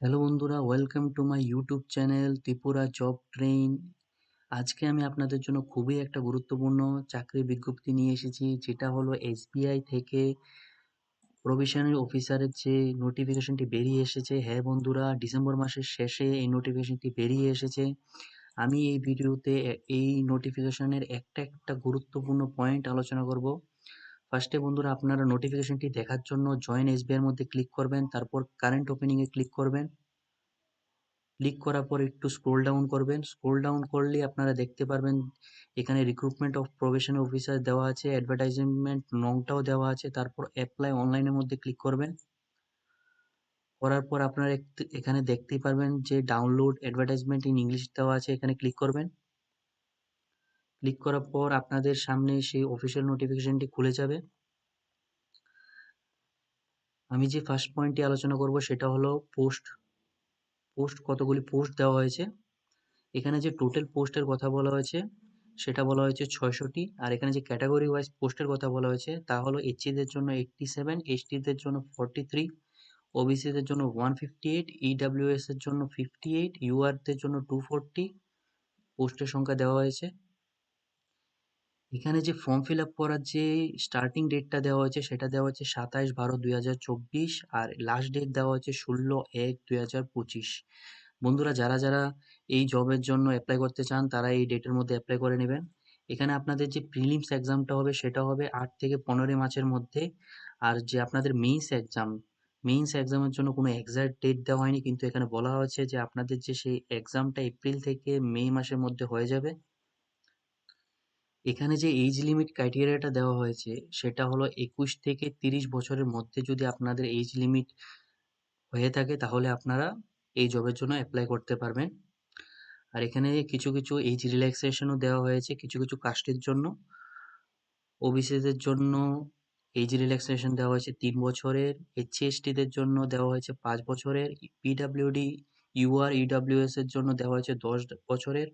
Hello বন্ধুরা welcome to my YouTube channel Tripura job train আজকে আমি আপনাদের জন্য খুবই একটা গুরুত্বপূর্ণ চাকরির বিজ্ঞপ্তি নিয়ে এসেছি, যেটা হলো এসবিআই থেকে প্রভিশনারি অফিসারের যে নোটিফিকেশনটি বেরিয়ে এসেছে। হ্যাঁ বন্ধুরা ডিসেম্বর মাসের শেষে এই নোটিফিকেশনটি বেরিয়ে এসেছে। আমি এই ভিডিওতে এই নোটিফিকেশনের একটা একটা গুরুত্বপূর্ণ পয়েন্ট আলোচনা করব। ফার্স্টে বন্ধুরা আপনারা নোটিফিকেশনটি দেখার জন্য জয়েন এসবিআই এর মধ্যে ক্লিক করবেন, তারপর কারেন্ট ওপেনিংয়ে ক্লিক করবেন। ক্লিক করার পর একটু স্ক্রোল ডাউন করবেন। স্ক্রোল ডাউন করলে আপনারা দেখতে পারবেন এখানে রিক্রুটমেন্ট অফ প্রফেশন অফিসার দেওয়া আছে অ্যাডভার্টাইজমেন্ট নংটাও দেওয়া আছে, তারপর অ্যাপ্লাই অনলাইনের মধ্যে ক্লিক করবেন। করার পর আপনারা এখানে দেখতেই পারবেন যে ডাউনলোড অ্যাডভার্টাইজমেন্ট ইন ইংলিশ দেওয়া আছে, এখানে ক্লিক করবেন। ক্লিক করার পর আপনাদের সামনে সেই অফিসিয়াল নোটিফিকেশনটি খুলে যাবে। আমি যে ফার্স্ট পয়েন্টটি আলোচনা করব সেটা হলো পোস্ট পোস্ট কতগুলি পোস্ট দেওয়া হয়েছে। এখানে যে টোটাল পোস্টের কথা বলা হয়েছে, সেটা বলা হয়েছে ছয়শটি। আর এখানে যে ক্যাটাগরি ওয়াইজ পোস্টের কথা বলা হয়েছে, তা হলো এইচসিদের জন্য এইটটি সেভেন এসটিদের জন্য ফর্টি থ্রি ওবিসিদের জন্য ওয়ান ফিফটি এইট ইডাব্লিউএস এর জন্য ফিফটি এইট ইউআরদের জন্য টু ফোরটি পোস্টের সংখ্যা দেওয়া হয়েছে। এখানে যে ফর্ম ফিল আপ করার যে স্টার্টিং ডেটটা দেওয়া হয়েছে, সেটা দেওয়া হচ্ছে সাতাশ বারো দুই হাজার চব্বিশ আর লাস্ট ডেট দেওয়া হচ্ছে ষোলো এক দুই হাজার পঁচিশ। বন্ধুরা, যারা যারা এই জবের জন্য অ্যাপ্লাই করতে চান, তারা এই ডেটের মধ্যে অ্যাপ্লাই করে নেবেন। এখানে আপনাদের যে প্রিলিমস এক্সামটা হবে, সেটা হবে আট থেকে পনেরোই মাসের মধ্যে। আর যে আপনাদের মেইনস এক্সাম মেইনস এক্সামের জন্য কোনো এক্সাক্ট ডেট দেওয়া হয়নি, কিন্তু এখানে বলা হয়েছে যে আপনাদের যে সেই এক্সামটা এপ্রিল থেকে মে মাসের মধ্যে হয়ে যাবে। এখানে যে এইজ লিমিট ক্রাইটেরিয়াটা দেওয়া হয়েছে, সেটা হলো একুশ থেকে তিরিশ বছরের মধ্যে যদি আপনাদের এইজ লিমিট হয়ে থাকে, তাহলে আপনারা এই জবের জন্য অ্যাপ্লাই করতে পারবেন। আর এখানে কিছু কিছু এইজ রিল্যাক্সেশনও দেওয়া হয়েছে, কিছু কিছু কাস্টের জন্য। ওবিসিদের জন্য এইজ রিল্যাক্সেশন দেওয়া হয়েছে তিন বছরের এইচসি এসটিদের জন্য দেওয়া হয়েছে পাঁচ বছরের পিডাব্লিউডি ইউআর ইডাব্লিউএস এর জন্য দেওয়া হয়েছে দশ বছরের।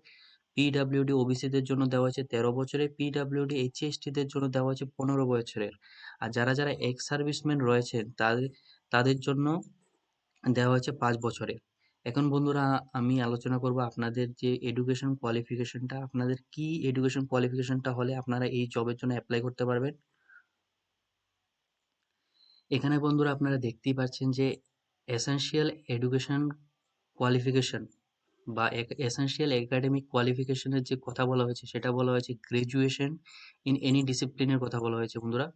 পিডাব্লিউডি ওবিসিদের জন্য দেওয়া হয়েছে তেরো বছরের পিডাব্লিউডি এইচএসটিদের জন্য দেওয়া হয়েছে পনেরো বছরের। আর যারা যারা এক্স সার্ভিসম্যান রয়েছেন, তাদের তাদের জন্য দেওয়া হয়েছে পাঁচ বছরের এখন বন্ধুরা, আমি আলোচনা করব আপনাদের যে এডুকেশন কোয়ালিফিকেশনটা আপনাদের কি এডুকেশন কোয়ালিফিকেশনটা হলে আপনারা এই জবের জন্য অ্যাপ্লাই করতে পারবেন। এখানে বন্ধুরা আপনারা দেখতেই পাচ্ছেন যে এসেনশিয়াল এডুকেশন কোয়ালিফিকেশন বা এসেনশিয়াল একাডেমিক কোয়ালিফিকেশনের যে কথা বলা হয়েছে, সেটা বলা হয়েছে গ্রাজুয়েশন ইন এনি ডিসিপ্লিনের কথা বলা হয়েছে বন্ধুরা।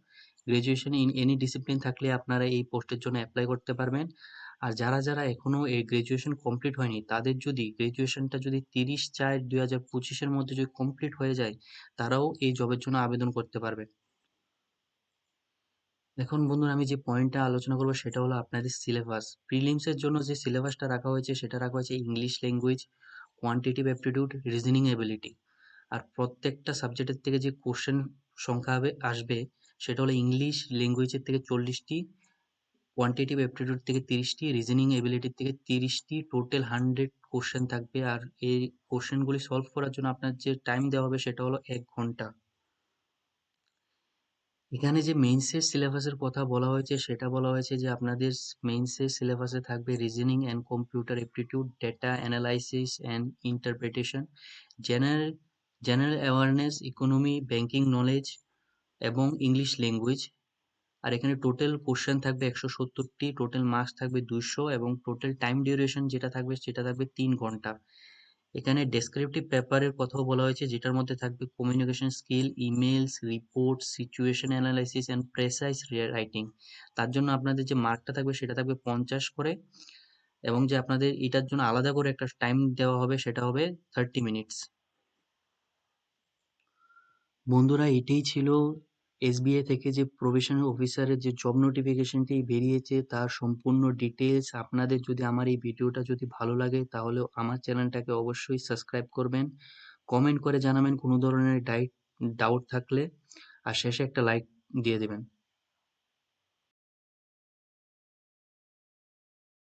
গ্রাজুয়েশন ইন এনি ডিসিপ্লিন থাকলে আপনারা এই পোস্টের জন্য অ্যাপ্লাই করতে পারবেন। আর যারা যারা এখনও এই গ্রাজুয়েশন কমপ্লিট হয়নি, তাদের যদি গ্রাজুয়েশনটা যদি তিরিশ চার দুই হাজার পঁচিশের মধ্যে যদি কমপ্লিট হয়ে যায়, তারাও এই জবের জন্য আবেদন করতে পারবে। এখন বন্ধুরা, আমি যে পয়েন্টটা আলোচনা করব সেটা হলো আপনাদের সিলেবাস প্রিলিমসের জন্য যে সিলেবাসটা রাখা হয়েছে, সেটা রাখা হয়েছে English language quantitative aptitude reasoning ability আর প্রত্যেকটা সাবজেক্টের থেকে যে কোশ্চেন সংখ্যা হবে, আসবে, সেটা হলো ইংলিশ ল্যাঙ্গুয়েজের থেকে চল্লিশটি কোয়ান্টিটিভ অ্যাপটিটিউড থেকে তিরিশটি রিজনিং এবিলিটির থেকে তিরিশটি টোটাল হান্ড্রেড কোশ্চেন থাকবে। আর এই কোশ্চেনগুলি সলভ করার জন্য আপনার যে টাইম দেওয়া হবে, সেটা হলো এক ঘণ্টা। এখানে যে মেইনসের সিলেবাসের কথা বলা হয়েছে, সেটা বলা হয়েছে যে আপনাদের মেইনসের সিলেবাসে থাকবে reasoning and computer aptitude data analysis and interpretation general general awareness economy banking knowledge এবং ইংলিশ ল্যাঙ্গুয়েজ আর এখানে টোটাল কোশ্চেন থাকবে একশো সত্তরটি টোটাল মার্কস থাকবে দুশো এবং টোটাল টাইম ডিউরেশন যেটা থাকবে, সেটা থাকবে তিন ঘণ্টা। এখানে ডেসক্রিপটিভ পেপারের কথাও বলা হয়েছে, যেটার মধ্যে থাকবে communication skill emails report situation analysis and precise writing তার জন্য আপনাদের যে মার্কটা থাকবে সেটা থাকবে পঞ্চাশ করে এবং যে আপনাদের এটার জন্য আলাদা করে একটা টাইম দেওয়া হবে সেটা হবে থার্টি মিনিটস বন্ধুরা, এটাই ছিল এসবিআই থেকে যে প্রভিশনাল অফিসারের যে জব নোটিফিকেশনটি বেরিয়েছে, তার সম্পূর্ণ ডিটেলস আপনাদের যদি আমার এই ভিডিওটা যদি ভালো লাগে, তাহলে আমার চ্যানেলটাকে অবশ্যই সাবস্ক্রাইব করবেন। কমেন্ট করে জানাবেন কোনো ধরনের ডাইট ডাউট থাকলে। আর শেষে একটা লাইক দিয়ে দেবেন।